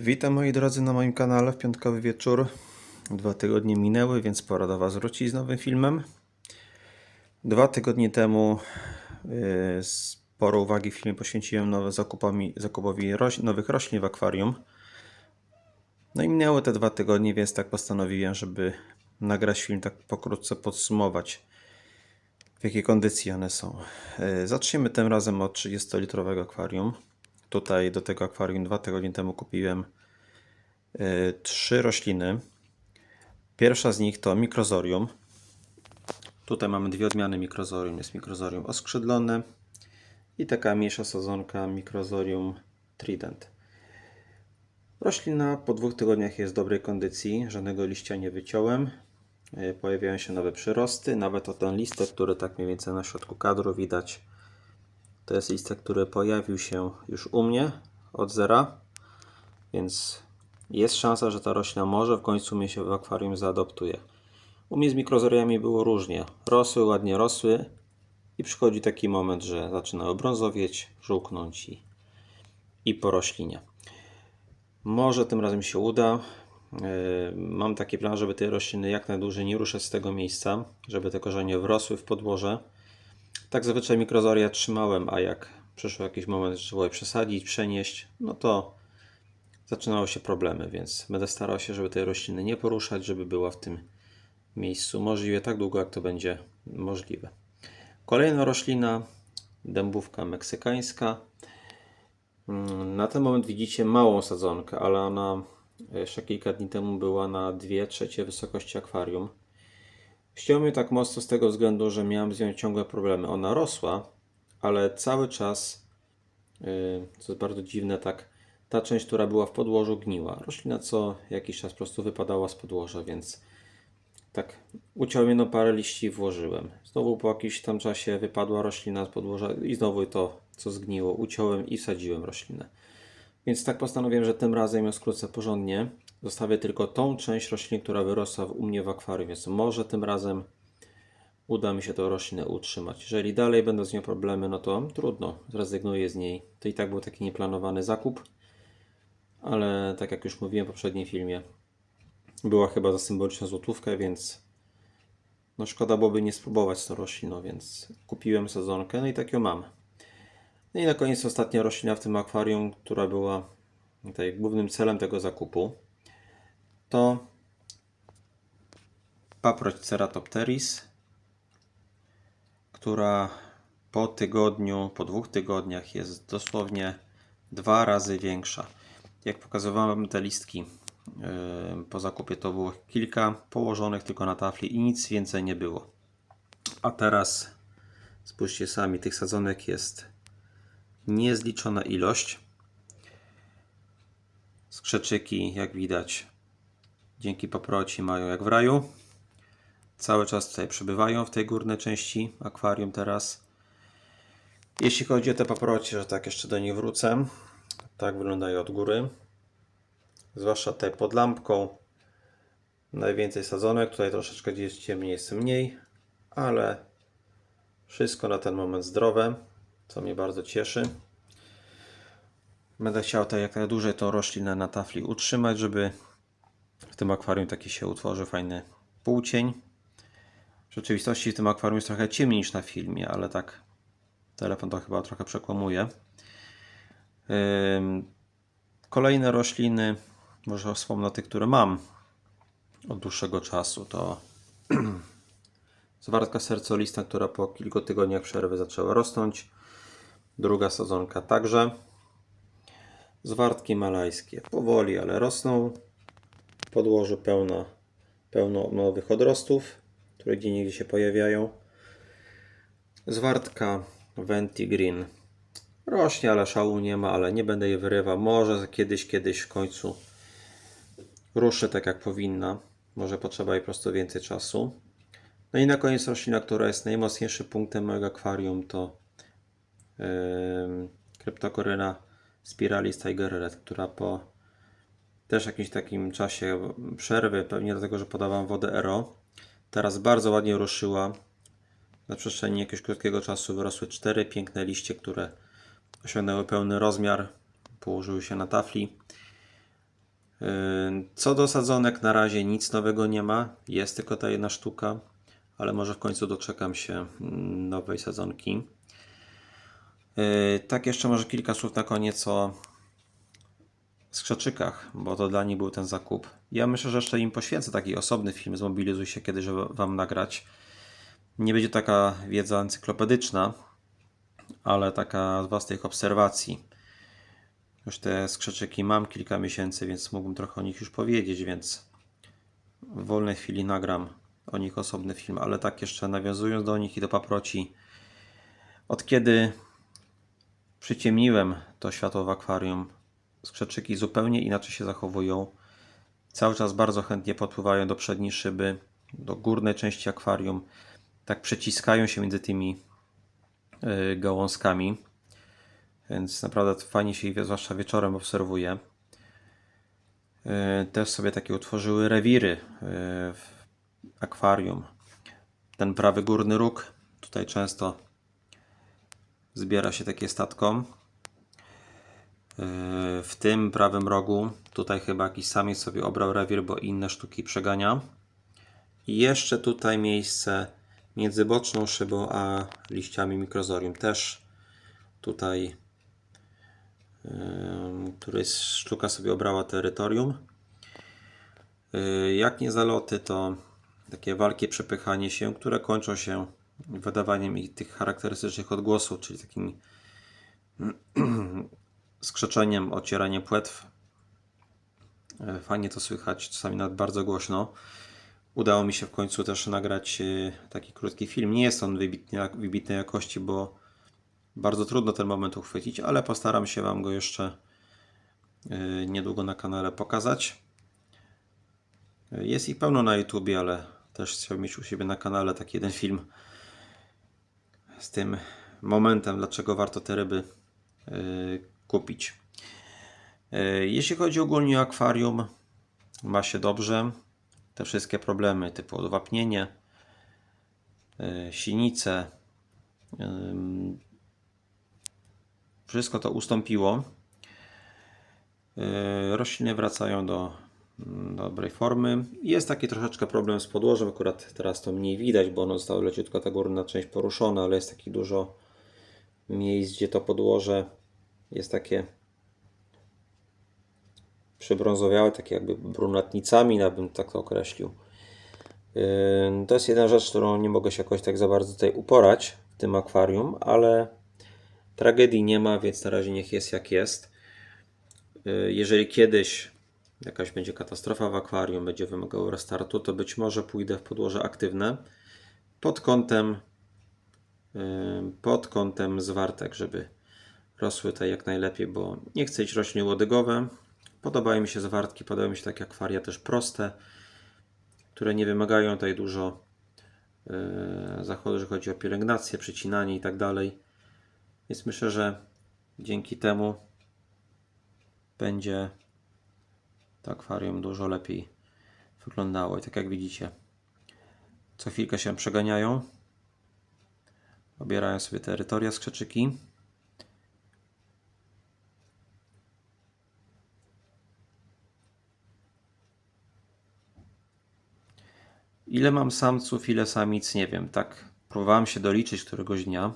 Witam moi drodzy na moim kanale w piątkowy wieczór. Dwa tygodnie minęły, więc pora do Was wrócić z nowym filmem. Dwa tygodnie temu yy, sporo uwagi w filmie poświęciłem nowe zakupowi, zakupowi roś, nowych roślin w akwarium. No i minęły te dwa tygodnie, więc tak postanowiłem, żeby nagrać film, tak pokrótce podsumować w jakiej kondycji one są. Yy, Zaczniemy tym razem od 30-litrowego akwarium. Tutaj do tego akwarium dwa tygodnie temu kupiłem y, trzy rośliny. Pierwsza z nich to mikrozorium. Tutaj mamy dwie odmiany mikrozorium. Jest mikrozorium oskrzydlone i taka mniejsza sadzonka mikrozorium trident. Roślina po dwóch tygodniach jest w dobrej kondycji, żadnego liścia nie wyciąłem. Y, Pojawiają się nowe przyrosty, nawet o ten listek, który tak mniej więcej na środku kadru widać. To jest listek, który pojawił się już u mnie od zera, więc jest szansa, że ta roślina może w końcu mnie się w akwarium zaadoptuje. U mnie z mikrozoriami było różnie. Rosły, ładnie rosły i przychodzi taki moment, że zaczynały brązowieć, żółknąć i, i po roślinie. Może tym razem się uda. Yy, Mam taki plan, żeby te rośliny jak najdłużej nie ruszać z tego miejsca, żeby te korzenie wrosły w podłoże. Tak zazwyczaj mikrozoria trzymałem, a jak przyszł jakiś moment, że trzeba je przesadzić, przenieść, no to zaczynały się problemy, więc będę starał się, żeby tej rośliny nie poruszać, żeby była w tym miejscu możliwie tak długo, jak to będzie możliwe. Kolejna roślina, dębówka meksykańska. Mm, Na ten moment widzicie małą sadzonkę, ale ona jeszcze kilka dni temu była na 2 trzecie wysokości akwarium. Ściąłem ją tak mocno z tego względu, że miałem z nią ciągłe problemy. Ona rosła, ale cały czas, yy, co jest bardzo dziwne, tak ta część, która była w podłożu, gniła. Roślina co jakiś czas po prostu wypadała z podłoża, więc tak uciąłem jedno parę liści i włożyłem. Znowu po jakimś tam czasie wypadła roślina z podłoża i znowu to, co zgniło, uciąłem i wsadziłem roślinę. Więc tak postanowiłem, że tym razem ją skrócę porządnie. Zostawię tylko tą część rośliny, która wyrosła u mnie w akwarium, więc może tym razem uda mi się tę roślinę utrzymać. Jeżeli dalej będą z nią problemy, no to trudno, zrezygnuję z niej. To i tak był taki nieplanowany zakup, ale tak jak już mówiłem w poprzednim filmie, była chyba za symboliczną złotówkę, więc no szkoda byłoby nie spróbować tą rośliną, więc kupiłem sezonkę, no i tak ją mam. No i na koniec ostatnia roślina w tym akwarium, która była tutaj głównym celem tego zakupu, to paproć Ceratopteris, która po tygodniu, po dwóch tygodniach jest dosłownie dwa razy większa. Jak pokazywałem te listki yy, po zakupie, to było kilka położonych tylko na tafli i nic więcej nie było. A teraz spójrzcie sami, tych sadzonek jest niezliczona ilość. Skrzeczyki, jak widać, dzięki paproci mają jak w raju. Cały czas tutaj przebywają w tej górnej części akwarium teraz. Jeśli chodzi o te paprocie, że tak jeszcze do nich wrócę, tak wyglądają od góry. Zwłaszcza te pod lampką. Najwięcej sadzonek, tutaj troszeczkę gdzieś ciemniej, jest mniej, ale wszystko na ten moment zdrowe, co mnie bardzo cieszy. Będę chciał tutaj jak najdłużej tą roślinę na tafli utrzymać, żeby w tym akwarium taki się utworzył fajny półcień. W rzeczywistości w tym akwarium jest trochę ciemniej niż na filmie, ale tak telefon to chyba trochę przekłamuje. Kolejne rośliny, może wspomnę tych, które mam od dłuższego czasu, to zwartka sercolista, która po kilku tygodniach przerwy zaczęła rosnąć. Druga sadzonka także. Zwartki malajskie powoli, ale rosną. Podłożu pełno, pełno nowych odrostów, które gdzie niegdzie się pojawiają. Zwartka Venti Green rośnie, ale szału nie ma, ale nie będę jej wyrywał. Może kiedyś, kiedyś w końcu ruszy tak jak powinna. Może potrzeba jej po prostu więcej czasu. No i na koniec roślina, która jest najmocniejszym punktem mojego akwarium to yy, Kryptokoryna Spiralis Tiger Red, która po też jakimś takim czasie przerwy, pewnie dlatego, że podawałam wodę Ero, teraz bardzo ładnie ruszyła. Na przestrzeni jakiegoś krótkiego czasu wyrosły cztery piękne liście, które osiągnęły pełny rozmiar, położyły się na tafli. Yy, Co do sadzonek, na razie nic nowego nie ma. Jest tylko ta jedna sztuka, ale może w końcu doczekam się mm, nowej sadzonki. Yy, Tak, jeszcze może kilka słów na koniec o skrzeczykach, bo to dla nich był ten zakup. Ja myślę, że jeszcze im poświęcę taki osobny film, zmobilizuj się kiedyś, żeby Wam nagrać. Nie będzie taka wiedza encyklopedyczna, ale taka z własnych obserwacji. Już te skrzeczyki mam kilka miesięcy, więc mógłbym trochę o nich już powiedzieć, więc w wolnej chwili nagram o nich osobny film, ale tak jeszcze nawiązując do nich i do paproci. Od kiedy przyciemniłem to światło w akwarium, skrzeczyki zupełnie inaczej się zachowują. Cały czas bardzo chętnie podpływają do przedniej szyby, do górnej części akwarium. Tak przeciskają się między tymi y, gałązkami. Więc naprawdę fajnie się ich, zwłaszcza wieczorem, obserwuje. Y, Też sobie takie utworzyły rewiry y, w akwarium. Ten prawy górny róg, tutaj często zbiera się takie statko. Y, W tym prawym rogu, tutaj chyba jakiś samiec sobie obrał rewir, bo inne sztuki przegania. I jeszcze tutaj miejsce między boczną szybą a liściami mikrozorium. Też tutaj któryś sztuka sobie obrała terytorium. Y, Jak nie zaloty, to takie walkie przepychanie się, które kończą się wydawaniem ich tych charakterystycznych odgłosów, czyli takim skrzeczeniem, ocieraniem płetw. Y, Fajnie to słychać, czasami nawet bardzo głośno. Udało mi się w końcu też nagrać y, taki krótki film. Nie jest on wybitnie, wybitnej jakości, bo bardzo trudno ten moment uchwycić, ale postaram się Wam go jeszcze y, niedługo na kanale pokazać. Jest ich pełno na YouTubie, ale też chciałbym mieć u siebie na kanale taki jeden film z tym momentem, dlaczego warto te ryby kupić. Y, Jeśli chodzi ogólnie o akwarium, ma się dobrze. Te wszystkie problemy typu odwapnienie, y, sinice, ym, wszystko to ustąpiło. Rośliny wracają do mm, dobrej formy. Jest taki troszeczkę problem z podłożem, akurat teraz to mniej widać, bo ono zostało leciutko ta górna część poruszona, ale jest taki dużo miejsc, gdzie to podłoże jest takie przybrązowiałe, takie jakby brunatnicami, ja bym tak to określił. To jest jedna rzecz, którą nie mogę się jakoś tak za bardzo tutaj uporać w tym akwarium, ale tragedii nie ma, więc na razie niech jest jak jest. Yy, Jeżeli kiedyś jakaś będzie katastrofa w akwarium, będzie wymagało restartu, to być może pójdę w podłoże aktywne pod kątem pod kątem zwartek, żeby rosły tutaj jak najlepiej, bo nie chcę iść rośliny łodygowe. Podobają mi się zwartki, podobają mi się takie akwaria też proste, które nie wymagają tutaj dużo yy, zachodu, jeżeli chodzi o pielęgnację, przycinanie i tak dalej. Więc myślę, że dzięki temu będzie to akwarium dużo lepiej wyglądało. I tak jak widzicie, co chwilkę się przeganiają, obierają sobie terytoria skrzeczyki. Ile mam samców, ile samic, nie wiem. Tak próbowałem się doliczyć któregoś dnia.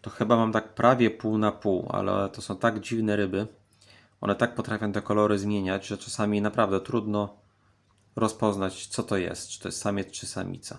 To chyba mam tak prawie pół na pół, ale to są tak dziwne ryby. One tak potrafią te kolory zmieniać, że czasami naprawdę trudno rozpoznać, co to jest, czy to jest samiec, czy samica.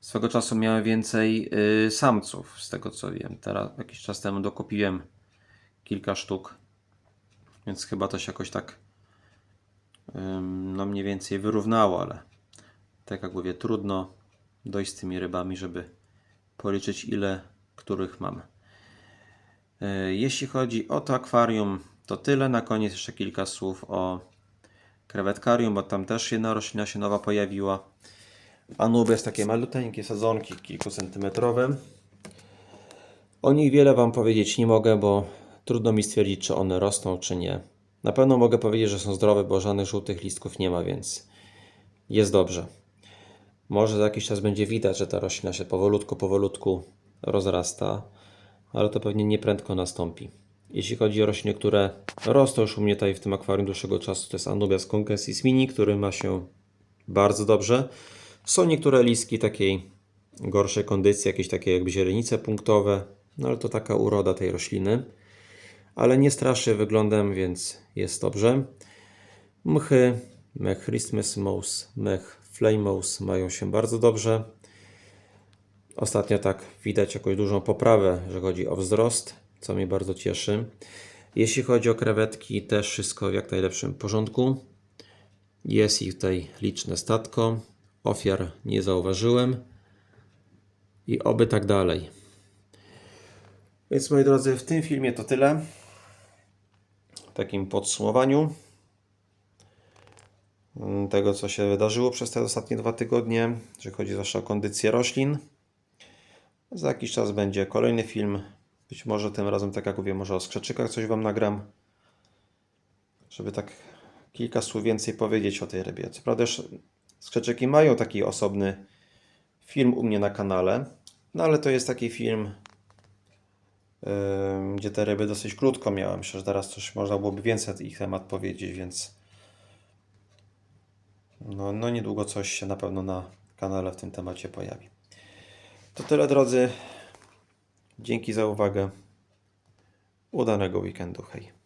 Swego czasu miałem więcej y, samców, z tego co wiem. Teraz jakiś czas temu dokupiłem kilka sztuk, więc chyba to się jakoś tak ym, no mniej więcej wyrównało, ale tak jak mówię, trudno dojść z tymi rybami, żeby policzyć ile których mam. E, Jeśli chodzi o to akwarium, to tyle. Na koniec jeszcze kilka słów o krewetkarium, bo tam też jedna roślina się nowa pojawiła. Anubis, takie maluteńkie sadzonki, kilkucentymetrowe. O nich wiele Wam powiedzieć nie mogę, bo trudno mi stwierdzić, czy one rosną, czy nie. Na pewno mogę powiedzieć, że są zdrowe, bo żadnych żółtych listków nie ma, więc jest dobrze. Może za jakiś czas będzie widać, że ta roślina się powolutku, powolutku rozrasta, ale to pewnie nieprędko nastąpi. Jeśli chodzi o rośliny, które rosną już u mnie tutaj w tym akwarium dłuższego czasu, to jest Anubias congensis mini, który ma się bardzo dobrze. Są niektóre listki takiej gorszej kondycji, jakieś takie jakby źrenice punktowe, no ale to taka uroda tej rośliny. Ale nie straszy wyglądem, więc jest dobrze. Mchy, mech Christmas Mouse, mech Flame Mouse mają się bardzo dobrze. Ostatnio tak widać jakąś dużą poprawę, że chodzi o wzrost, co mnie bardzo cieszy. Jeśli chodzi o krewetki, też wszystko w jak najlepszym porządku. Jest ich tutaj liczne statko. Ofiar nie zauważyłem. I oby tak dalej. Więc moi drodzy, w tym filmie to tyle. W takim podsumowaniu tego, co się wydarzyło przez te ostatnie dwa tygodnie, jeżeli chodzi zwłaszcza o kondycję roślin. Za jakiś czas będzie kolejny film. Być może tym razem, tak jak mówię, może o skrzeczykach coś Wam nagram. Żeby tak kilka słów więcej powiedzieć o tej rybie. Co prawda skrzeczyki mają taki osobny film u mnie na kanale. No ale to jest taki film, yy, gdzie te ryby dosyć krótko miałem. Myślę, że teraz też można byłoby więcej na ich temat powiedzieć, więc no, no niedługo coś się na pewno na kanale w tym temacie pojawi. To tyle drodzy. Dzięki za uwagę. Udanego weekendu. Hej.